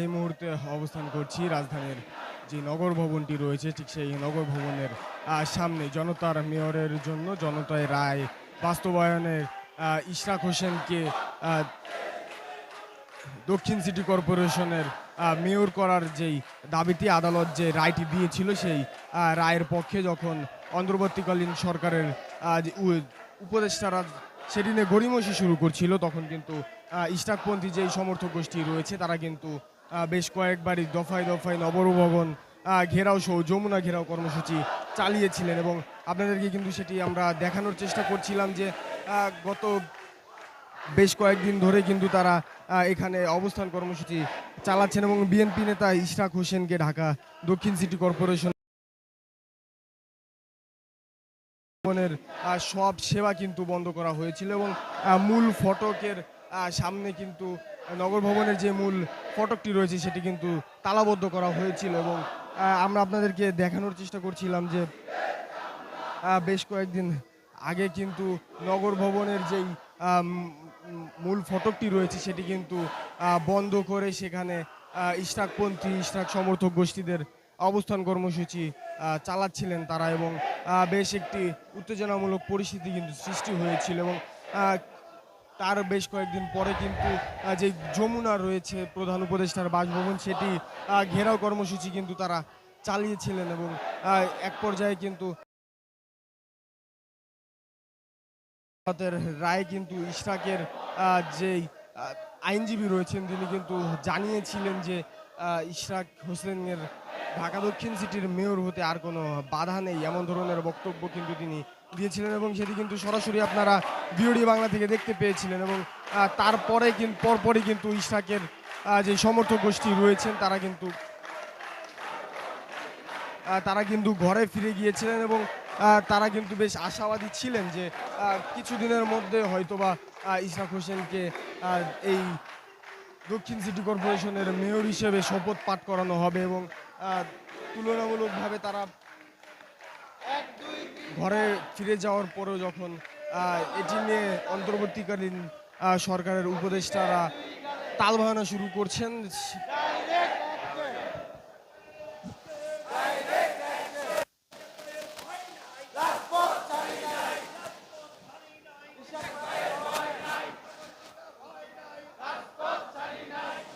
এই মুহূর্তে অবস্থান করছি রাজধানীর যে নগর ভবনটি রয়েছে, ঠিক সেই নগর ভবনের সামনে জনতার মেয়রের জন্য জনতায় রায় বাস্তবায়নের ইশরাক হোসেনকে দক্ষিণ সিটি কর্পোরেশনের মেয়র করার যেই দাবিটি, আদালত যে রায়টি দিয়েছিল সেই রায়ের পক্ষে যখন অন্তর্বর্তীকালীন সরকারের উপদেষ্টারা সেটি নিয়ে গড়িমসি শুরু করছিল, তখন কিন্তু আহ, ইশরাকপন্থী যেই সমর্থক গোষ্ঠী রয়েছে তারা কিন্তু বেশ কয়েকবারই দফায় দফায় নবরভবন ঘেরাও সহ যমুনা ঘেরাও কর্মসূচি চালিয়েছিলেন এবং আপনাদেরকে কিন্তু সেটি আমরা দেখানোর চেষ্টা করছিলাম যে গত বেশ কয়েকদিন ধরে কিন্তু তারা এখানে অবস্থান কর্মসূচি চালাচ্ছেন এবং বিএনপি নেতা ইশরাক হোসেনকে ঢাকা দক্ষিণ সিটি কর্পোরেশন সব সেবা কিন্তু বন্ধ করা হয়েছিল এবং মূল ফটকের সামনে কিন্তু নগর ভবনের যে মূল ফটকটি রয়েছে, সেটি কিন্তু তালাবদ্ধ করা হয়েছিল এবং আমরা আপনাদেরকে দেখানোর চেষ্টা করছিলাম যে বেশ কয়েকদিন আগে কিন্তু নগর ভবনের যেই মূল ফটকটি রয়েছে, সেটি কিন্তু বন্ধ করে সেখানে ইশরাকপন্থী, ইশরাক সমর্থক গোষ্ঠীদের অবস্থান কর্মসূচি চালাচ্ছিলেন তারা এবং বেশ একটি উত্তেজনামূলক পরিস্থিতি কিন্তু সৃষ্টি হয়েছিল এবং তার বেশ কয়েকদিন পরে কিন্তু যে যমুনা রয়েছে প্রধান উপদেষ্টার বাসভবন, সেটি ঘেরাও কর্মসূচি কিন্তু তারা চালিয়েছিলেন এবং এক পর্যায়ে কিন্তু রায় কিন্তু ইশরাকের যে আইনজীবী রয়েছেন, তিনি কিন্তু জানিয়েছিলেন যে ইশরাক হোসেনের ঢাকা দক্ষিণ সিটির মেয়র হতে আর কোনো বাধা নেই, এমন ধরনের বক্তব্য কিন্তু তিনি দিয়েছিলেন এবং সেটি কিন্তু সরাসরি আপনারা বিওডি বাংলা থেকে দেখতে পেয়েছিলেন এবং তারপরে কিন্তু পরপরই কিন্তু ইশরাকের যে সমর্থক গোষ্ঠী রয়েছেন, তারা কিন্তু তারা কিন্তু ঘরে ফিরে গিয়েছিলেন এবং তারা কিন্তু বেশ আশাবাদী ছিলেন যে কিছুদিনের মধ্যে হয়তোবা ইশরাক হোসেনকে এই দক্ষিণ সিটি কর্পোরেশনের মেয়র হিসেবে শপথ পাঠ করানো হবে এবং তুলনামূলকভাবে তারা ঘরে ফিরে যাওয়ার পরেও যখন এটি নিয়ে অন্তর্বর্তীকালীন সরকারের উপদেষ্টারা তাল বাহানা শুরু করছেন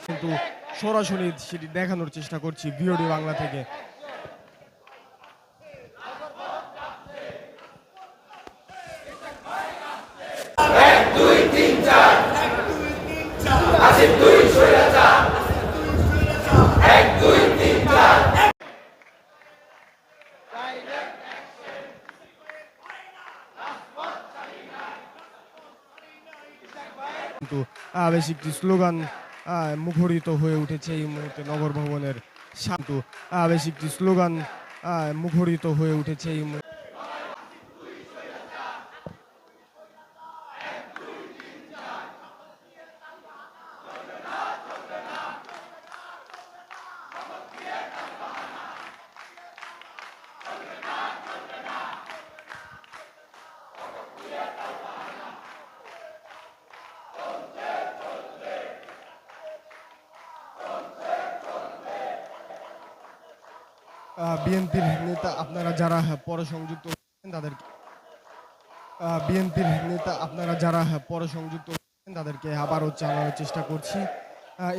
কিন্তু সরাসরি সেটি দেখানোর চেষ্টা করছি ভিওডি বাংলা থেকে। কিন্তু বেশ একটি স্লোগান মুখরিত হয়ে উঠেছে এই মুহূর্তে নগর ভবনের শান্ত। বেশ একটি স্লোগান মুখরিত হয়ে উঠেছে এই বিএনপির নেতা আপনারা যারা পরে সংযুক্ত তাদেরকে বিএনপির নেতা আপনারা যারা পরে সংযুক্ত তাদেরকে আবারও জানানোর চেষ্টা করছি।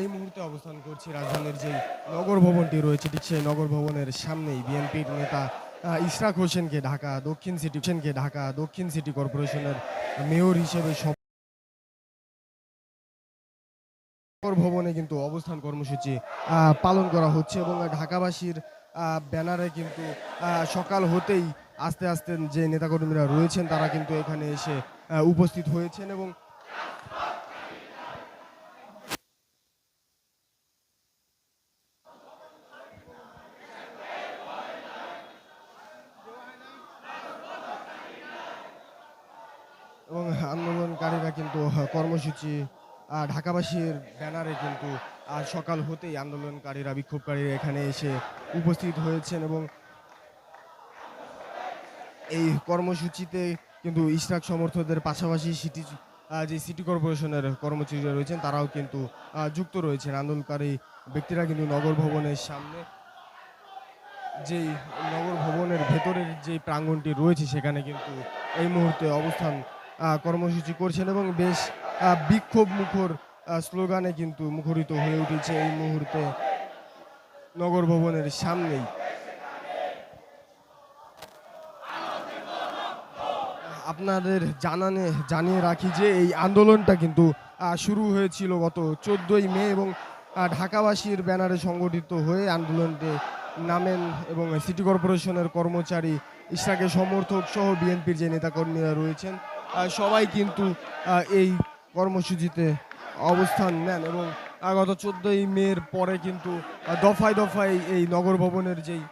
এই মুহূর্তে অবস্থান করছি রাজধানীর যে নগর ভবনটি রয়েছে, ঠিক সেই নগর ভবনের সামনেই বিএনপির নেতা ইশরাক হোসেনকে ঢাকা, দক্ষিণ সিটি, হোসেনকে ঢাকা, দক্ষিণ সিটি কর্পোরেশনের মেয়র হিসেবে নগর ভবনে কিন্তু অবস্থান কর্মসূচি পালন করা হচ্ছে এবং ঢাকাবাসীর ব্যানারে কিন্তু সকাল হতেই আস্তে আস্তে যে নেতাকর্মীরা রয়েছেন, তারা কিন্তু এখানে এসে উপস্থিত হয়েছেন এবং এবং আন্দোলনকারীরা কিন্তু কর্মসূচি ঢাকাবাসীর ব্যানারে কিন্তু আজ সকাল হতেই আন্দোলনকারীরা, বিক্ষোভকারীরা এখানে এসে উপস্থিত হয়েছেন এবং এই কর্মসূচিতে কিন্তু ইশরাক সমর্থকদের পাশাপাশি সিটি যে সিটি কর্পোরেশনের কর্মচারীরা রয়েছেন, তারাও কিন্তু যুক্ত রয়েছেন। আন্দোলনকারী ব্যক্তিরা কিন্তু নগর ভবনের সামনে যেই নগর ভবনের ভেতরের যে প্রাঙ্গণটি রয়েছে, সেখানে কিন্তু এই মুহূর্তে অবস্থান কর্মসূচি করছেন এবং বেশ বিক্ষোভ মুখর স্লোগানে কিন্তু মুখরিত হয়ে উঠেছে এই মুহূর্তে নগর ভবনের সামনেই। আপনাদের জানানে, জানিয়ে রাখি যে এই আন্দোলনটা কিন্তু শুরু হয়েছিল গত চোদ্দোই মে এবং ঢাকাবাসীর ব্যানারে সংগঠিত হয়ে আন্দোলনটি নামেন এবং সিটি কর্পোরেশনের কর্মচারী ইশরাকের সমর্থক সহ বিএনপির যে নেতাকর্মীরা রয়েছেন সবাই কিন্তু এই কর্মসূচিতে অবস্থান নেন এবং আগত চোদ্দই মের পরে কিন্তু দফায় দফায় এই নগর ভবনের যেই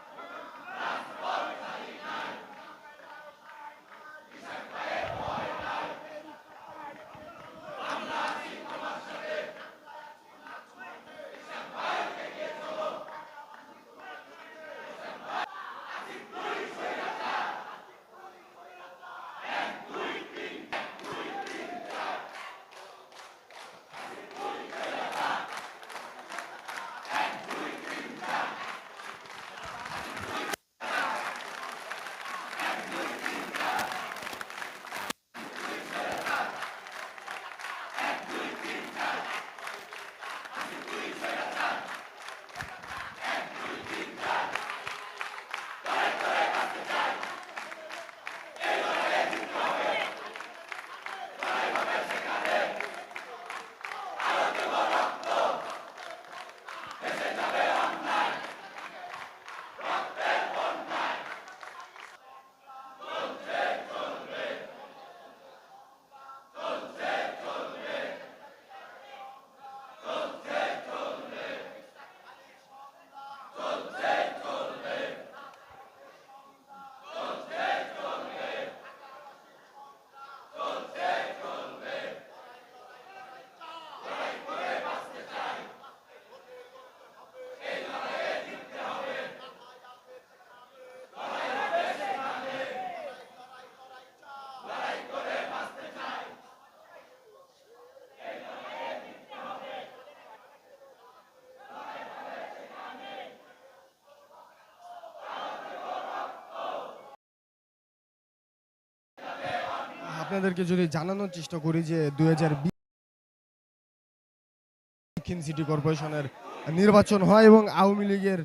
আপনাদেরকে যদি জানানোর চেষ্টা করি যে দুই হাজার দক্ষিণ সিটি কর্পোরেশনের নির্বাচন হয় এবং আওয়ামী লীগের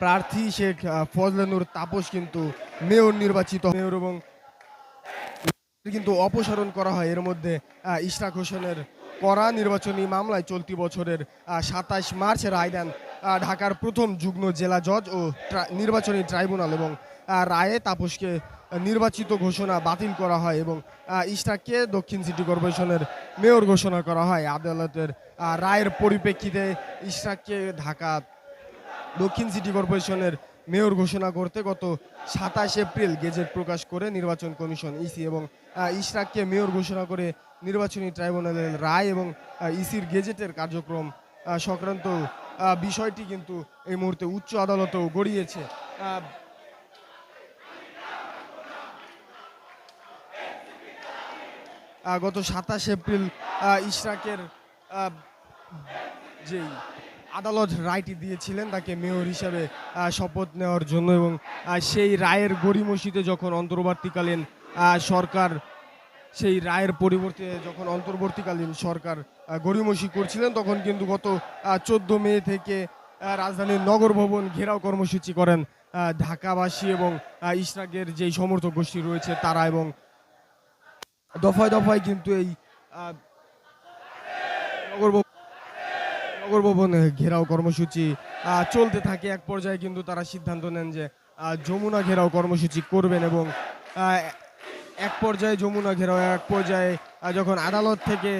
প্রার্থী শেখ ফজলেনুর তাপস কিন্তু মেয়র নির্বাচিত, মেয়র এবং কিন্তু অপসারণ করা হয়। এর মধ্যে ইশরাক হোসেনের করা নির্বাচনী মামলায় চলতি বছরের সাতাশ মার্চ রায় দেন ঢাকার প্রথম যুগ্ম জেলা জজ ও নির্বাচনী ট্রাইব্যুনাল এবং রায়ে তাপসকে নির্বাচিত ঘোষণা বাতিল করা হয় এবং ইশরাককে দক্ষিণ সিটি কর্পোরেশনের মেয়র ঘোষণা করা হয়। আদালতের রায়ের পরিপ্রেক্ষিতে ইশরাককে ঢাকা দক্ষিণ সিটি কর্পোরেশনের মেয়র ঘোষণা করতে গত সাতাশ এপ্রিল গেজেট প্রকাশ করে নির্বাচন কমিশন ইসি এবং ইশরাককে মেয়র ঘোষণা করে নির্বাচনী ট্রাইব্যুনালের রায় এবং ইসির গেজেটের কার্যক্রম সংক্রান্ত বিষয়টি কিন্তু এই মুহূর্তে উচ্চ আদালতেও গড়িয়েছে। গত সাতাশ এপ্রিল ইশরাকের যেই আদালত রায়টি দিয়েছিলেন তাকে মেয়র হিসাবে শপথ নেওয়ার জন্য এবং সেই রায়ের গড়িমসিতে যখন অন্তর্বর্তীকালীন সরকার সেই রায়ের পরিবর্তে যখন অন্তর্বর্তীকালীন সরকার আহ, গড়িমসি করছিলেন তখন কিন্তু গত চোদ্দ মে থেকে রাজধানীর নগর ভবন ঘেরাও কর্মসূচি করেন ঢাকাবাসী এবং ইশরাকের যেই সমর্থক গোষ্ঠী রয়েছে তারা এবং দফায় দফায় কিন্তু এই নগর ভবনে ঘেরাও কর্মসূচি চলতে থাকে। এক পর্যায়ে কিন্তু তারা সিদ্ধান্ত নেন যে যমুনা ঘেরাও কর্মসূচি করবেন এবং এক পর্যায়ে যমুনা ঘেরাও, এক পর্যায়ে যখন আদালত থেকে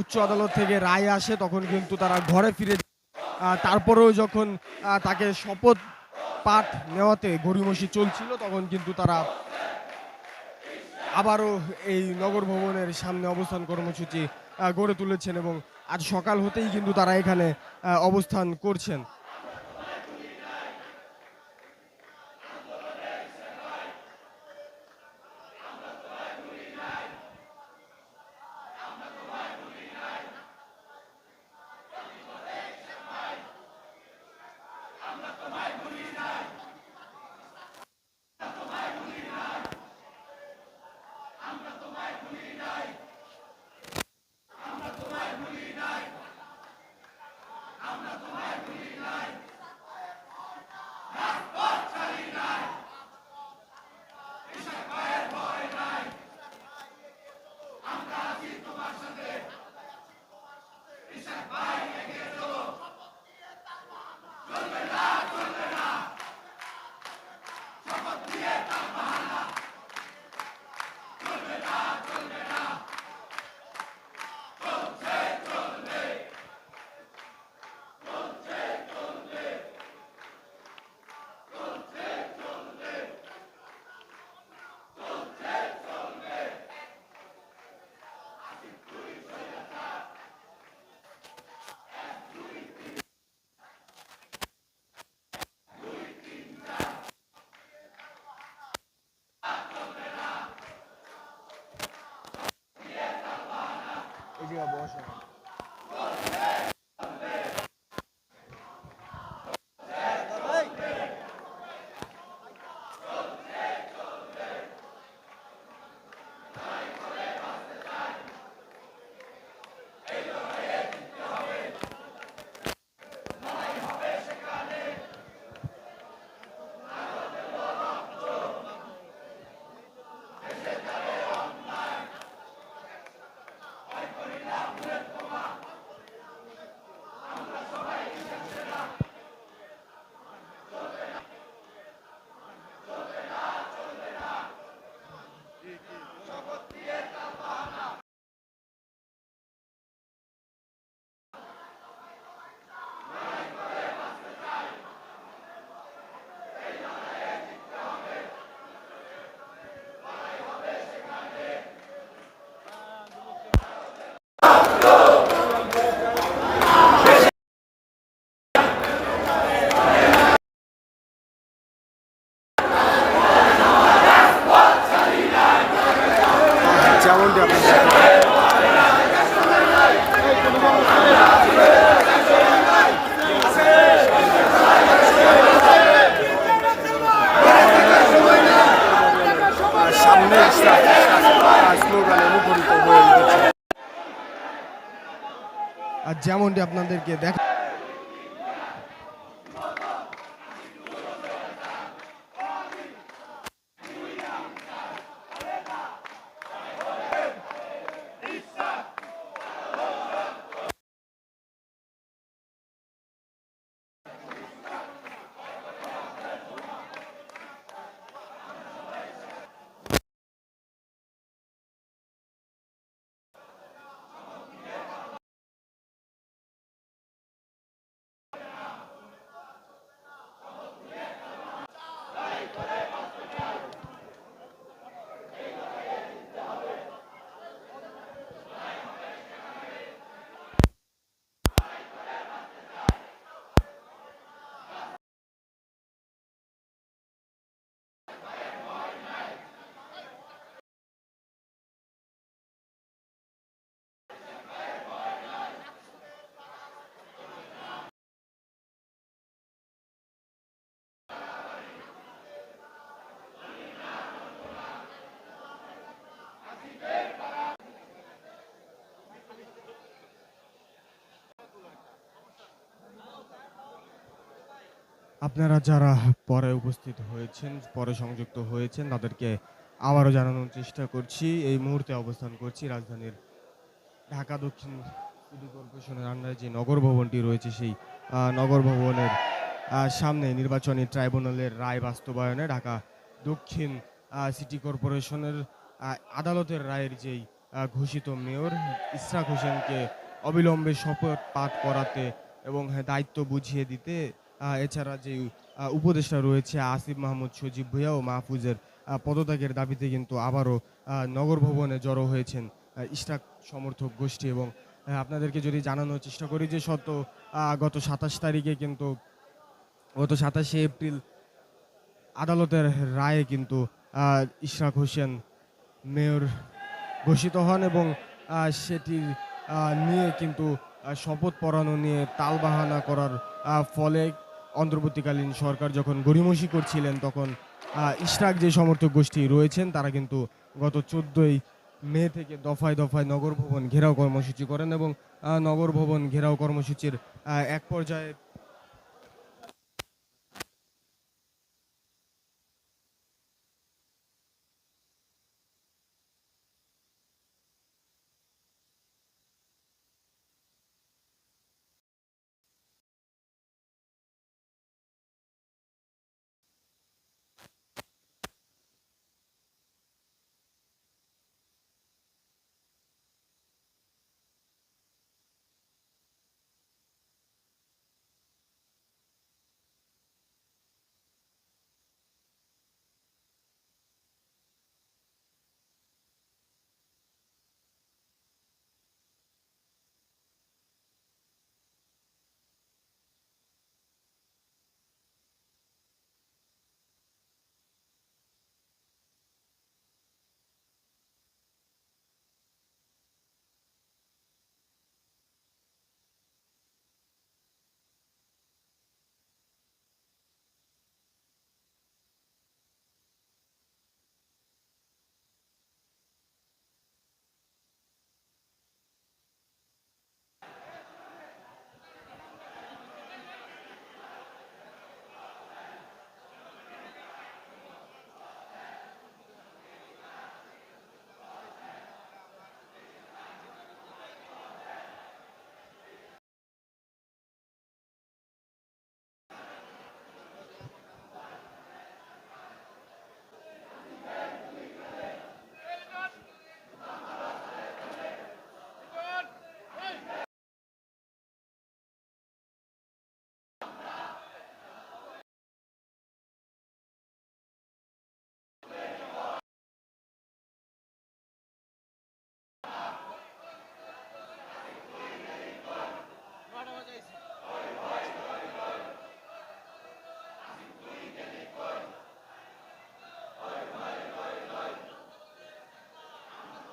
উচ্চ আদালত থেকে রায় আসে, তখন কিন্তু তারা ঘরে ফিরে তারপরেও যখন তাকে শপথ পাঠ নেওয়াতে গড়িমসি চলছিল, তখন কিন্তু তারা আবারও এই নগর ভবনের সামনে অবস্থান কর্মসূচি গড়ে তুলেছেন এবং আজ সকাল হতেই কিন্তু তারা এখানে অবস্থান করছেন। আর যেমনটি আপনাদেরকে দেখ আপনারা যারা পরে উপস্থিত হয়েছেন পরে সংযুক্ত হয়েছেন তাদেরকে আবারও জানানোর চেষ্টা করছি। এই মুহূর্তে অবস্থান করছি রাজধানীর ঢাকা দক্ষিণ সিটি কর্পোরেশনের আন্ডারে যে নগর ভবনটি রয়েছে সেই নগর ভবনের সামনে নির্বাচনী ট্রাইব্যুনালের রায় বাস্তবায়নে ঢাকা দক্ষিণ সিটি কর্পোরেশনের আদালতের রায়ের যেই ঘোষিত মেয়র ইসরাক হোসেনকে অবিলম্বে শপথ পাঠ করাতে এবং হ্যাঁ, দায়িত্ব বুঝিয়ে দিতে এছাড়া যে উপদেষ্টা রয়েছে আসিফ মাহমুদ সজীব ভুইয়া ও মাহফুজের পদত্যাগের দাবিতে কিন্তু আবারও নগর ভবনে জড়ো হয়েছেন ইশরাক সমর্থক গোষ্ঠী এবং আপনাদেরকে যদি জানানোর চেষ্টা করি যে সত গত সাতাশ তারিখে কিন্তু, গত সাতাশে এপ্রিল আদালতের রায়ে কিন্তু ইশরাক হোসেন মেয়র ঘোষিত হন এবং সেটির নিয়ে কিন্তু শপথ পড়ানো নিয়ে তালবাহানা করার ফলে অন্তর্বর্তীকালীন সরকার যখন গড়িমসি করছিলেন, তখন ইশরাক যে সমর্থক গোষ্ঠী রয়েছেন, তারা কিন্তু গত চোদ্দোই মে থেকে দফায় দফায় নগর ভবন ঘেরাও কর্মসূচি করেন এবং নগর ভবন ঘেরাও কর্মসূচির এক পর্যায়ে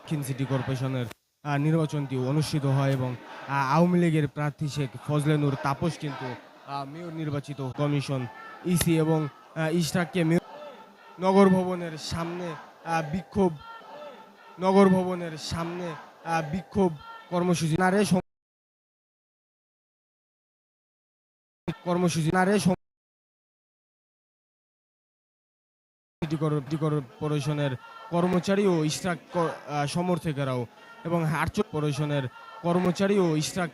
দক্ষিণ সিটি কর্পোরেশনের নির্বাচনটি অনুষ্ঠিত হয় এবং আওয়ামী লীগের প্রার্থী শেখ ফজলেনুর তাপস কিন্তু মেয়র নির্বাচিত কমিশন ইসি এবং আহ, ইশরাককে নগর ভবনের সামনে বিক্ষোভ নগর ভবনের সামনে বিক্ষোভ কর্মসূচি নারে কর্মসূচি নারে কর্পোরেশনের কর্মচারী ও ইশরাক সমর্থকেরাও এবং কর্পোরেশনের কর্মচারী ও ইশরাক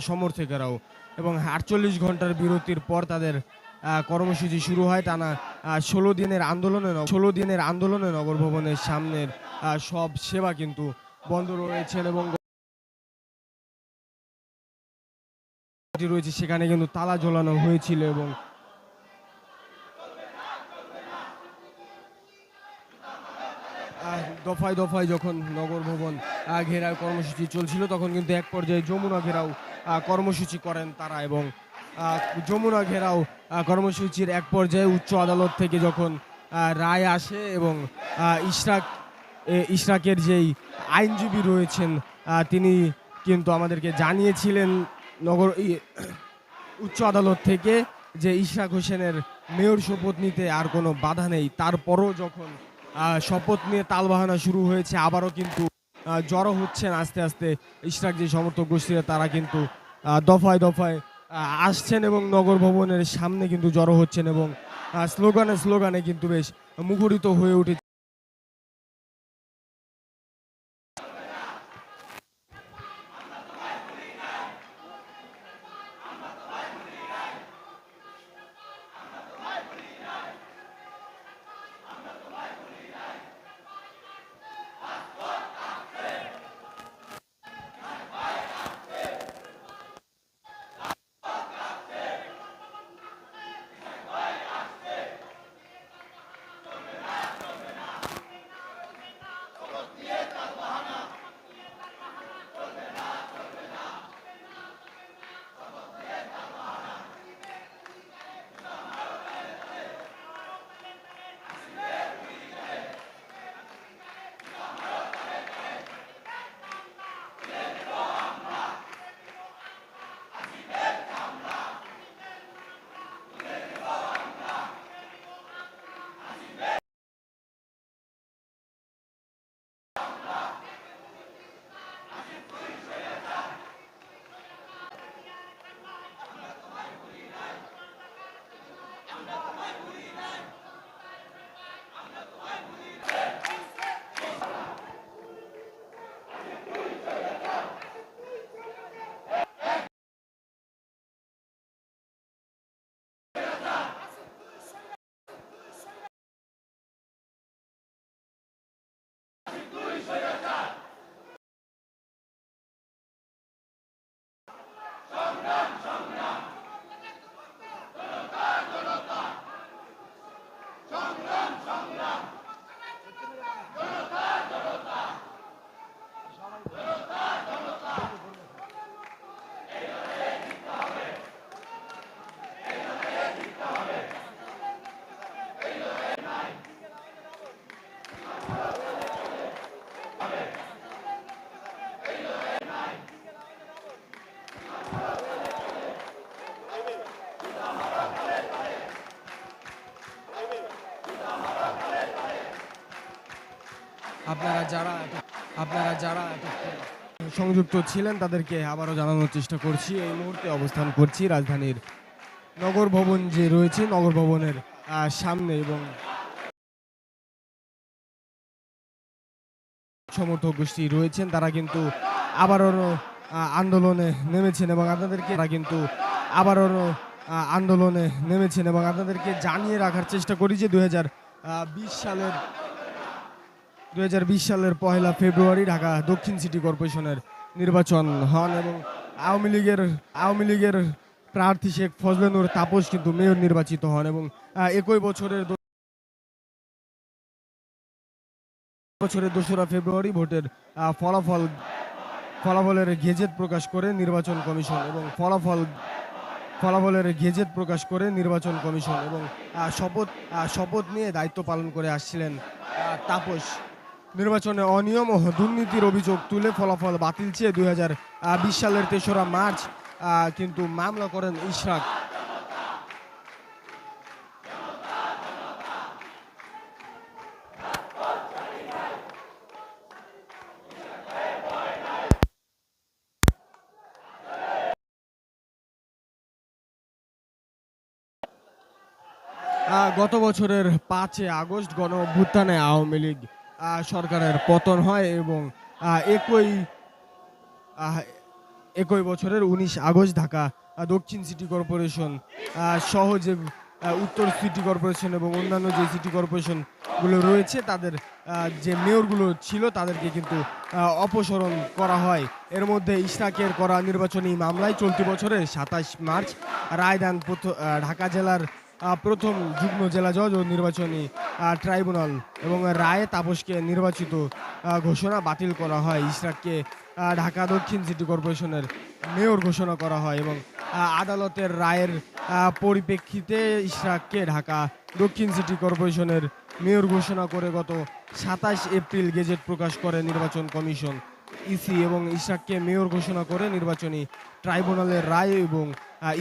সমর্থকেরাও এবং আটচল্লিশ ঘণ্টার বিরতির পর তাদের কর্মসূচি শুরু হয় টানা ষোলো দিনের আন্দোলনে ষোলো দিনের আন্দোলনে নগর ভবনের সামনের সব সেবা কিন্তু বন্ধ রয়েছেন এবং রয়েছে। সেখানে কিন্তু তালা ঝোলানো হয়েছিল এবং দফায় দফায় যখন নগর ভবন ঘেরাও কর্মসূচি চলছিল, তখন কিন্তু এক পর্যায়ে যমুনা ঘেরাও কর্মসূচি করেন তারা এবং যমুনা ঘেরাও কর্মসূচির এক পর্যায়ে উচ্চ আদালত থেকে যখন রায় আসে এবং ইশরাক ইশরাকের যেই আইনজীবী রয়েছেন তিনি কিন্তু আমাদেরকে জানিয়েছিলেন নগর উচ্চ আদালত থেকে যে ইশরাক হোসেনের মেয়র শপথ নিতে আর কোনো বাধা নেই। তারপরও যখন শপথ নিয়ে তালবাহানা শুরু হয়েছে। আবারও কিন্তু জড়ো হচ্ছেন আস্তে আস্তে ইশরাক যে সমর্থক গোষ্ঠীরা, তারা কিন্তু দফায় দফায় আসছেন এবং নগর ভবনের সামনে কিন্তু জড়ো হচ্ছেন এবং স্লোগানে স্লোগানে কিন্তু বেশ মুখরিত হয়ে উঠেছে যারা আপনারা যারা সংযুক্ত ছিলেন, তাদেরকে আবারও জানানোর চেষ্টা করছি। এই মুহূর্তে অবস্থান করছি রাজধানীর নগর ভবন যে রয়েছে, নগর ভবনের সামনে এবং সমর্থক গোষ্ঠী রয়েছেন। তারা কিন্তু আবারও আন্দোলনে নেমেছেন এবং আপনাদেরকে, তারা কিন্তু আবারও আন্দোলনে নেমেছেন এবং আপনাদেরকে জানিয়ে রাখার চেষ্টা করি যে দুই হাজার বিশ সালের দু হাজার বিশ সালের পহেলা ফেব্রুয়ারি ঢাকা দক্ষিণ সিটি কর্পোরেশনের নির্বাচন হন এবং আওয়ামী লীগের আওয়ামী লীগের প্রার্থী শেখ ফজলেনুর তাপস কিন্তু মেয়র নির্বাচিত হন এবং একই বছরের বছরের দোসরা ফেব্রুয়ারি ভোটের ফলাফল, ফলাফলের গেজেট প্রকাশ করে নির্বাচন কমিশন এবং ফলাফল, ফলাফলের গেজেট প্রকাশ করে নির্বাচন কমিশন এবং শপথ শপথ নিয়ে দায়িত্ব পালন করে আসছিলেন তাপস। নির্বাচনে অনিয়ম ও দুর্নীতির অভিযোগ তুলে ফলাফল বাতিল চেয়ে দুই হাজার বিশ সালের তেসরা মার্চ কিন্তু মামলা করেন ইশরাক। গত বছরের পাঁচে আগস্ট গণ অভ্যুত্থানে আওয়ামী লীগ সরকারের পতন হয় এবং একই একই বছরের উনিশ আগস্ট ঢাকা দক্ষিণ সিটি কর্পোরেশন সহ যে উত্তর সিটি কর্পোরেশন এবং অন্যান্য যে সিটি কর্পোরেশনগুলো রয়েছে, তাদের যে মেয়রগুলো ছিল, তাদেরকে কিন্তু অপসারণ করা হয়। এর মধ্যে ইশরাকের করা নির্বাচনী মামলায় চলতি বছরের সাতাশ মার্চ রায়দান ঢাকা জেলার প্রথম যুগ্ম জেলা জজ ও নির্বাচনী ট্রাইব্যুনাল এবং রায়ে তাপসকে নির্বাচিত ঘোষণা বাতিল করা হয়। ইশরাককে ঢাকা দক্ষিণ সিটি কর্পোরেশনের মেয়র ঘোষণা করা হয় এবং আদালতের রায়ের পরিপ্রেক্ষিতে ইশরাককে ঢাকা দক্ষিণ সিটি কর্পোরেশনের মেয়র ঘোষণা করে গত সাতাশ এপ্রিল গেজেট প্রকাশ করে নির্বাচন কমিশন। ইসি এবং ইশরাককে মেয়র ঘোষণা করে নির্বাচনী ট্রাইব্যুনালের রায় এবং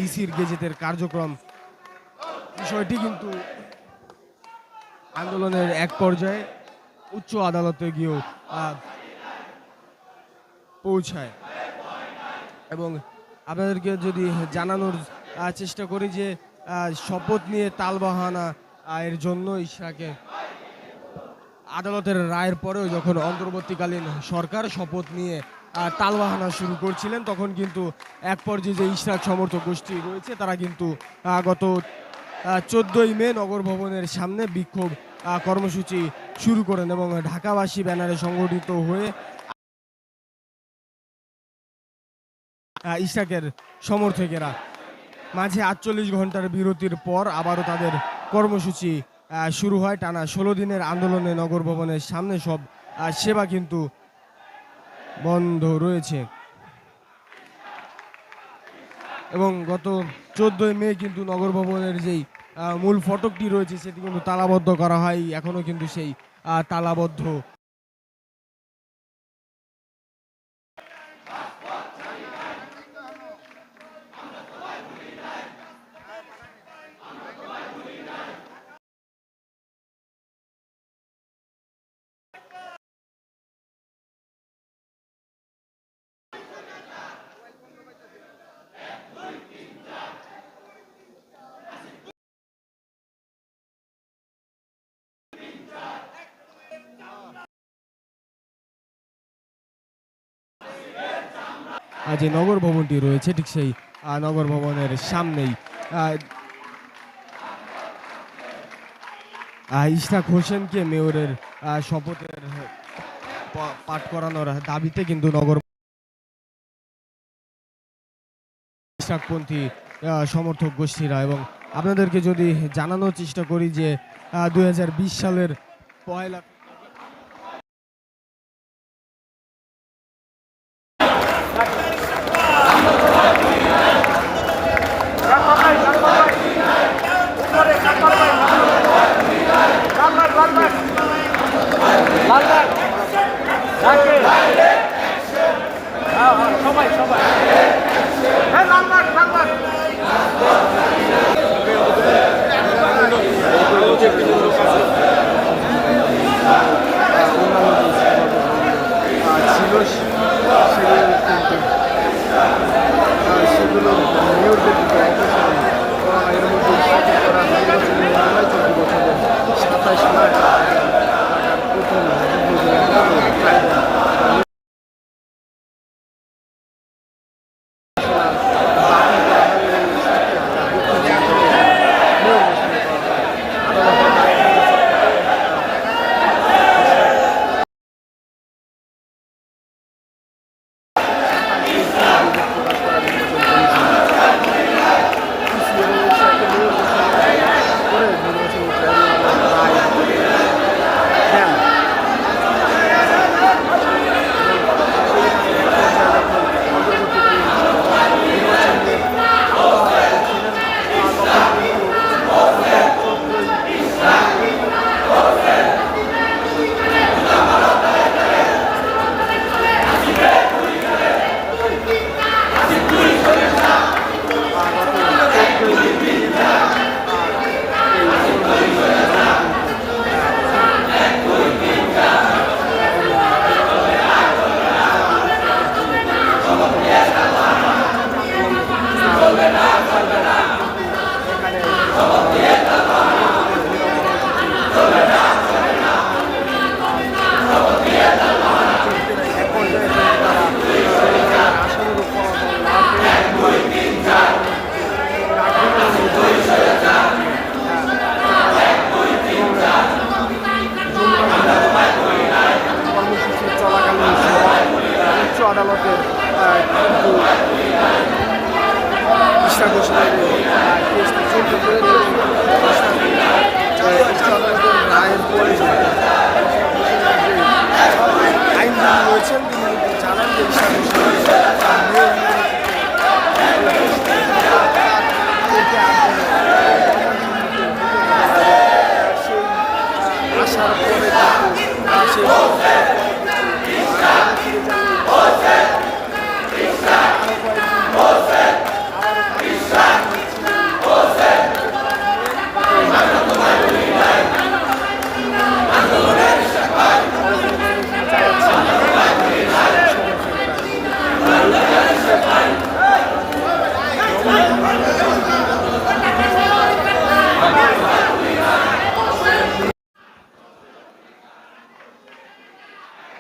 ইসির গেজেটের কার্যক্রম বিষয়টি কিন্তু আন্দোলনের এক পর্যায়ে উচ্চ আদালতে গিয়েও পৌঁছায়। এবং আপনাদেরকে যদি জানানোর চেষ্টা করি যে শপথ নিয়ে তালবাহানা এর জন্য ইশরাকে আদালতের রায়ের পরেও যখন অন্তর্বর্তীকালীন সরকার শপথ নিয়ে তালবাহানা শুরু করছিলেন, তখন কিন্তু এক পর্যায়ে যে ইশরাক সমর্থক গোষ্ঠী রয়েছে, তারা কিন্তু গত চোদ্দই মে নগর ভবনের সামনে বিক্ষোভ কর্মসূচি শুরু করেন এবং ঢাকাবাসী ব্যানারে সংগঠিত হয়ে আহ, ইশরাকের সমর্থকেরা মাঝে আটচল্লিশ ঘণ্টার বিরতির পর আবারও তাদের কর্মসূচি শুরু হয়। টানা ষোলো দিনের আন্দোলনে নগর ভবনের সামনে সব সেবা কিন্তু বন্ধ রয়েছে। এবং গত চোদ্দই মে কিন্তু নগর ভবনের যেই মূল ফটকটি রয়েছে সেটি কিন্তু তালাবদ্ধ করা হয়। এখনও কিন্তু সেই তালাবদ্ধ যে নগর ভবনটি রয়েছে, ঠিক সেই নগর ভবনের সামনেই। ইশরাক হোসেনকে মেয়রের শপথের পাঠ করানোর দাবিতে কিন্তু নগর ইশরাকপন্থী সমর্থক গোষ্ঠীরা এবং আপনাদেরকে যদি জানানোর চেষ্টা করি যে দু হাজার বিশ সালের পয়লা সবাই সবাই হ্যাঁ লালবাগ লালবাগ ছিল সেগুলো